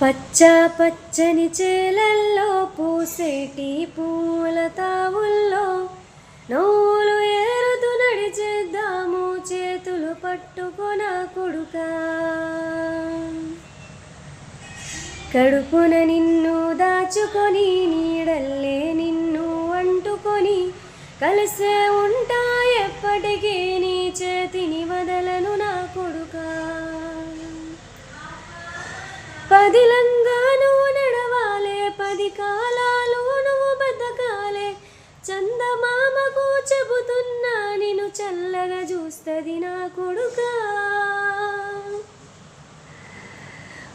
పచ్చ పచ్చని చేలల్లో పూసేటి పూల తావుల్లో నోలు ఏరుతూ నడిచేద్దాము చేతులు పట్టుకొన కొడుక. కడుపున నిన్ను దాచుకొని నీడల్లే నిన్ను అంటుకొని కలిసే ఉంటా ఎప్పటికీ. పదిలంగా నువ్వు నడవాలే పది కాలాలు నువ్వు బతకాలే. చందమామకు చెబుతున్నా నేను చల్లగా చూస్తుంది నా కొడుక.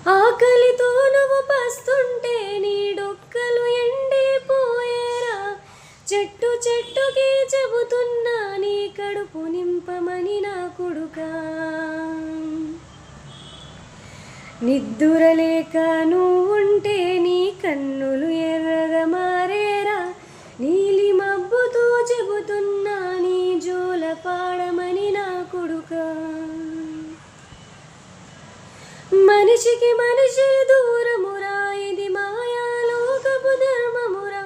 ఆకలితో నువ్వు పస్తుంటే నీ డొక్కలు ఎండిపోయేరా. చెట్టు చెట్టుకి చెబుతున్నా నీ కడుపు నింపమని నా కొడుకా. నిద్దురలేక నువ్వుంటే నీ కన్నులు ఎర్రగా మారేరా. నీలి మబ్బుతో చెబుతున్నా నీ జోల పాడమని నా కొడుక. మనిషికి మనిషి దూరమురా ఇది మాయాలోకపు ధర్మమురా.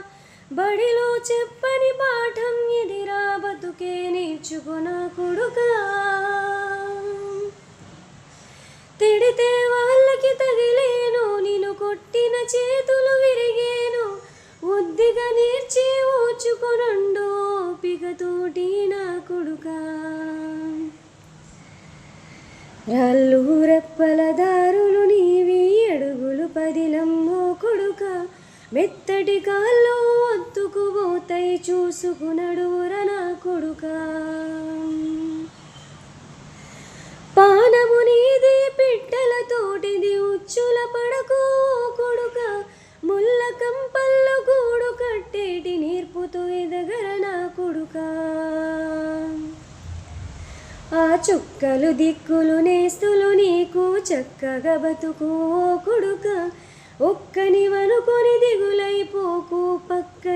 బడిలో చెప్పని పాఠం ఇదిరా బతుకే నేర్చుకున్న కొడుకా. తిడితే ఓపికతోటి నా కొడుక. రాళ్ళు రెప్పల దారులు నీవి అడుగులు పదిలమ్మో కొడుక. మెత్తటి కాల్లో ఒత్తుకుపోతాయి చూసుకునడువుర నా కొడుకా. ఎదగర నా కొడుక? ఆ చుక్కలు దిక్కులు నేస్తులు నీకు చక్కగా బతుకు కొడుక. ఒక్కని వనుకొని దిగులైపోకు పక్క